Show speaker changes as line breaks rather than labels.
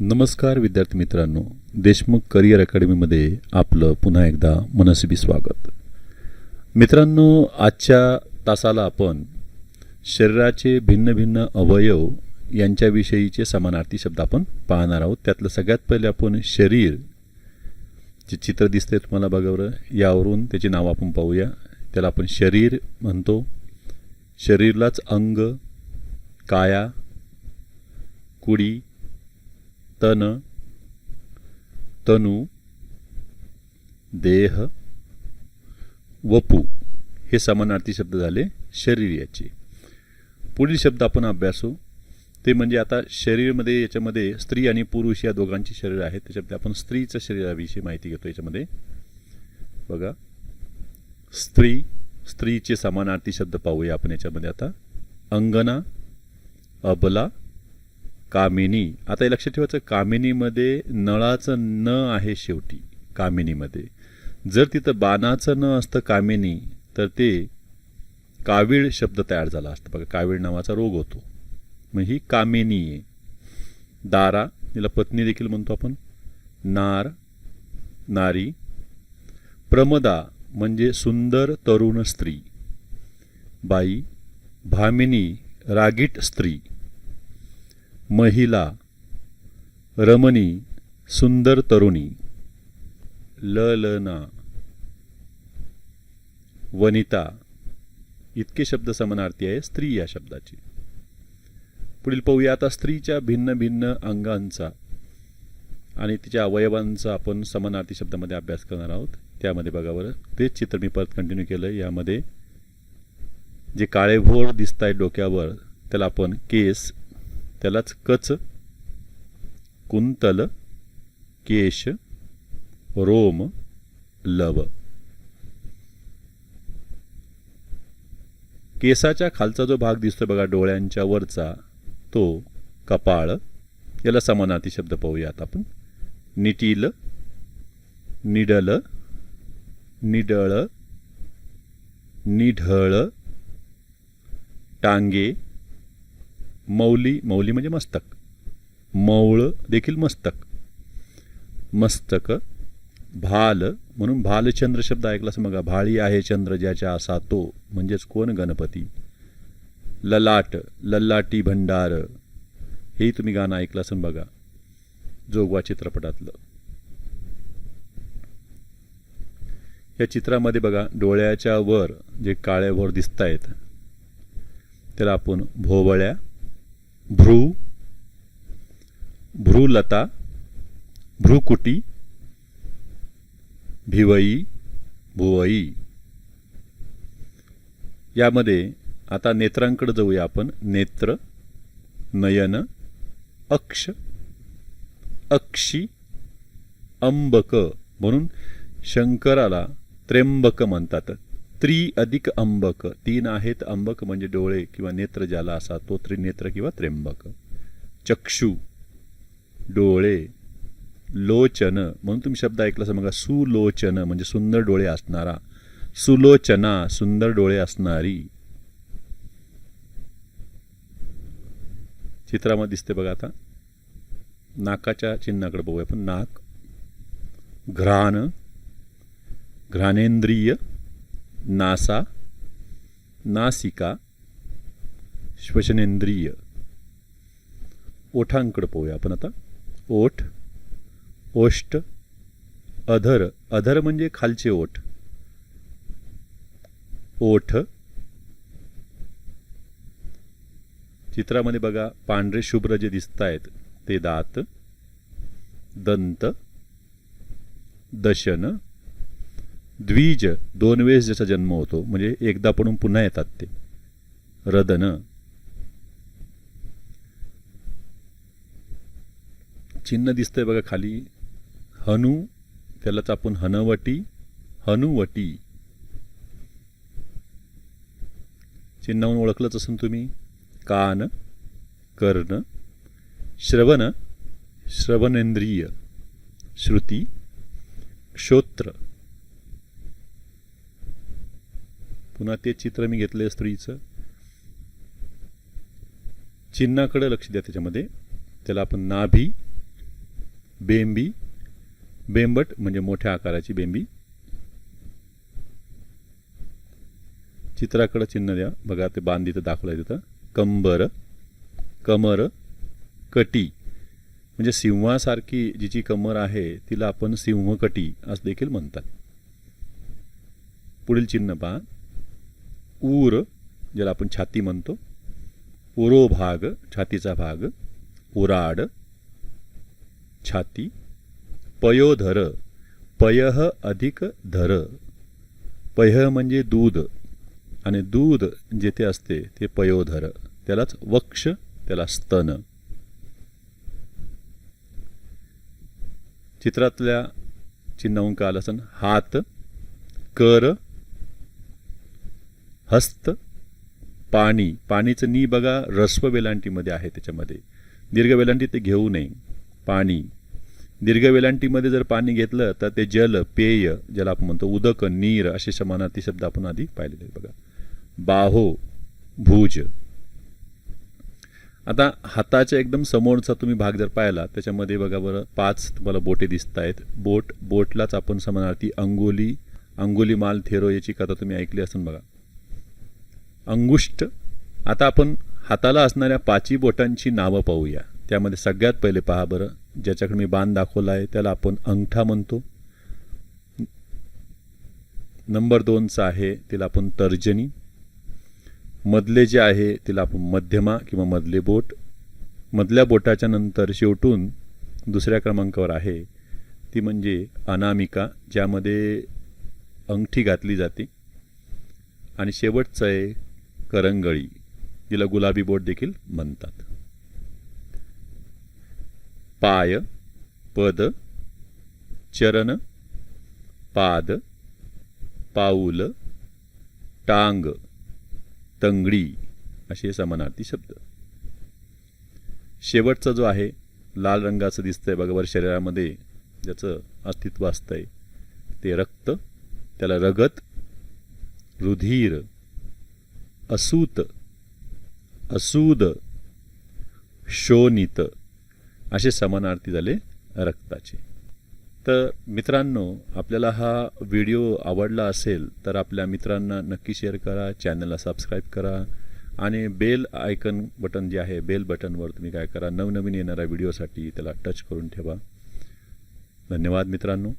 नमस्कार विद्यार्थी मित्रांनो देशमुख करिअर अकॅडमीमध्ये आपलं पुन्हा एकदा मनस्वी स्वागत. मित्रांनो आजच्या तासाला आपण शरीराचे भिन्न भिन्न अवयव यांच्याविषयीचे समानार्थी शब्द आपण पाहणार आहोत. त्यातलं सगळ्यात पहिले आपण शरीर जे चित्र दिसते तुम्हाला बघा बरं यावरून त्याची नाव आपण पाहूया. त्याला आपण शरीर म्हणतो. शरीरलाच अंग काया कुडी तन तनु देह वपू हे समानार्थी शब्द झाले शरीर याचे. पुढील शब्द आपण अभ्यासू. ते म्हणजे आता शरीरमध्ये याच्यामध्ये स्त्री आणि पुरुष या दोघांची शरीर आहेत त्याच्यामध्ये आपण स्त्रीचं शरीराविषयी माहिती घेतो याच्यामध्ये. बघा. स्त्री स्त्रीचे समानार्थी शब्द पाहूया आपण याच्यामध्ये आता. अंगना अबला कामिनी. आता हे लक्षात ठेवायचं कामिनीमध्ये नळाचं न आहे शेवटी कामिनीमध्ये. जर तिथं बाणाचं न असतं कामिनी तर ते कावीळ शब्द तयार झाला असतं. बघा कावीळ नावाचा रोग होतो. मग ही कामिनी आहे. दारा तिला पत्नी देखील म्हणतो आपण. नार नारी. प्रमदा म्हणजे सुंदर तरुण स्त्री. बाई भामिनी रागीट स्त्री. महिला रमणी सुंदर तरुणी ललना वनिता इतके शब्द समानार्थी आहे स्त्री या शब्दाची. पुढील पाहूया आता स्त्रीच्या भिन्न भिन्न अंगांचा आणि तिच्या अवयवांचा आपण समानार्थी शब्दामध्ये अभ्यास करणार आहोत. त्यामध्ये बघा बरं तेच चित्र मी परत कंटिन्यू केलं यामध्ये जे काळेभोर दिसत आहे डोक्यावर त्याला आपण केस त्यालाच कच कुंतल केश रोम लव. केसाच्या खालचा जो भाग दिसतो बघा डोळ्यांच्या वरचा तो कपाळ याला समानार्थी शब्द पाहूयात आपण. निटील निडल निडळ निढळ टांगे मौली मौली म्हणजे मस्तक. मौळ देखील मस्तक. मस्तक भाल म्हणून भालचंद्र शब्द ऐकला असं बघा. भाळी आहे चंद्र ज्याच्या असा तो म्हणजेच कोण गणपती? ललाट लल्लाटी भंडार. हेही तुम्ही गाणं ऐकलं असं बघा. जोगवा चित्रपटातलं. या चित्रामध्ये बघा डोळ्याच्या वर जे काळ्याभोर दिसत आहेत त्याला आपण भोवळ्या भ्रू भ्रूलता भ्रूकुटी भिवई भुवई. यामध्ये आता नेत्रांकडे जाऊया आपण. नेत्र नयन अक्ष अक्षी अंबक. म्हणून शंकराला त्र्यंबक म्हणतात. त्रि अधिक अंबक. तीन आहेत अंबक म्हणजे डोळे किंवा नेत्र ज्याला असा तो त्रिनेत्र किंवा त्र्यंबक. चक्षु डोळे लोचन. म्हणून तुम्ही शब्द ऐकला असं बघा सुलोचन म्हणजे सुंदर डोळे असणारा. सुलोचना सुंदर डोळे असणारी. चित्रामध्ये दिसते बघा आता. नाकाच्या चिन्हाकडे बघूया आपण. नाक घ्राण घ्राणेंद्रिय नासा नासिका श्वसनेंद्रिय. ओठांकडं पाहूया आपण आता. ओठ ओष्ट अधर. अधर म्हणजे खालचे ओठ. ओठ. चित्रामध्ये बघा पांढरे शुभ्र जे दिसत आहेत ते दात. दंत. दशन. द्विज दोन वेळेस ज्याचा जन्म होतो म्हणजे एकदा पडून पुन्हा येतात ते. रदन. चिन्ह दिसतंय बघा खाली. हनु त्यालाच आपण हनवटी हनुवटी. चिन्हावून ओळखलंच असून तुम्ही? कान कर्ण श्रवण श्रवणेंद्रिय श्रुती क्षोत्र पुन्हा ते चित्र मी घेतलंय स्त्रीचं. चिन्हाकडे लक्ष द्या त्याच्यामध्ये. त्याला आपण नाभी बेंबी बेंबट म्हणजे मोठ्या आकाराची बेंबी. चित्राकडं चिन्ह द्या. बघा ते बांधी तर दाखवलं आहे तिथं. कंबर कमर कटी. म्हणजे सिंहासारखी जिची कमर आहे तिला आपण सिंहकटी असं देखील म्हणतात. पुढील चिन्ह पहा. ऊर ज्याला आपण छाती म्हणतो उरो भाग छातीचा भाग उराड छाती पयोधर पयह अधिक धर. पयह म्हणजे दूध आणि दूध जेथे असते ते पयोधर. त्यालाच वक्ष त्याला स्तन. चित्रातल्या चिन्हांक आलं असन हात कर हस्त पाणी पाणीचं नी बघा रस्व वेलांटीमध्ये आहे त्याच्यामध्ये. दीर्घ वेलांटी ते घेऊ नये. पाणी. दीर्घ वेलांटीमध्ये जर पाणी घेतलं तर ते जल पेय ज्याला आपण म्हणतो उदक नीर असे समानार्थी शब्द आपण आधी पाहिलेले आहेत बघा. बाहो भुज. आता हाताच्या एकदम समोरचा तुम्ही भाग जर पाहिला त्याच्यामध्ये बघा बरं पाच तुम्हाला बोटे दिसत आहेत बोट बोटलाच आपण समानार्थी अंगोली अंगोली माल थेरो याची कथा तुम्ही ऐकली असून बघा. अंगुष्ट. आता आपण हाताला असणाऱ्या पाची बोटांची नावं पाहूया. त्यामध्ये सगळ्यात पहिले पहा बरं. ज्याच्याकडे मी बाण दाखवला आहे त्याला आपण अंगठा म्हणतो. नंबर दोनचा आहे तिला आपण तर्जनी. मधले जे आहे तिला आपण मध्यमा किंवा मधले बोट. मधल्या बोटाच्या नंतर शेवटून दुसऱ्या क्रमांकावर आहे ती म्हणजे अनामिका ज्यामध्ये अंगठी घातली जाते. आणि शेवटचं आहे करंगळी. तिला गुलाबी बोट देखील म्हणतात. पाय पद चरण पाद पाऊल टांग तंगडी असे समानार्थी शब्द. शेवटचा जो आहे लाल रंगाचं दिसतंय बघावर शरीरामध्ये ज्याचं अस्तित्व असतंय ते रक्त त्याला रगत रुधिर असूत असूद शोनित असे समानार्थी झाले रक्ताचे. तर मित्रांनो आपल्याला हा व्हिडिओ आवडला असेल तर आपल्या मित्रांना नक्की शेअर करा चॅनलला सबस्क्राईब करा आणि बेल आयकन बटन जे आहे बेल बटनवर तुम्ही काय करा नवनवीन येणाऱ्या व्हिडिओसाठी त्याला टच करून ठेवा. धन्यवाद मित्रांनो.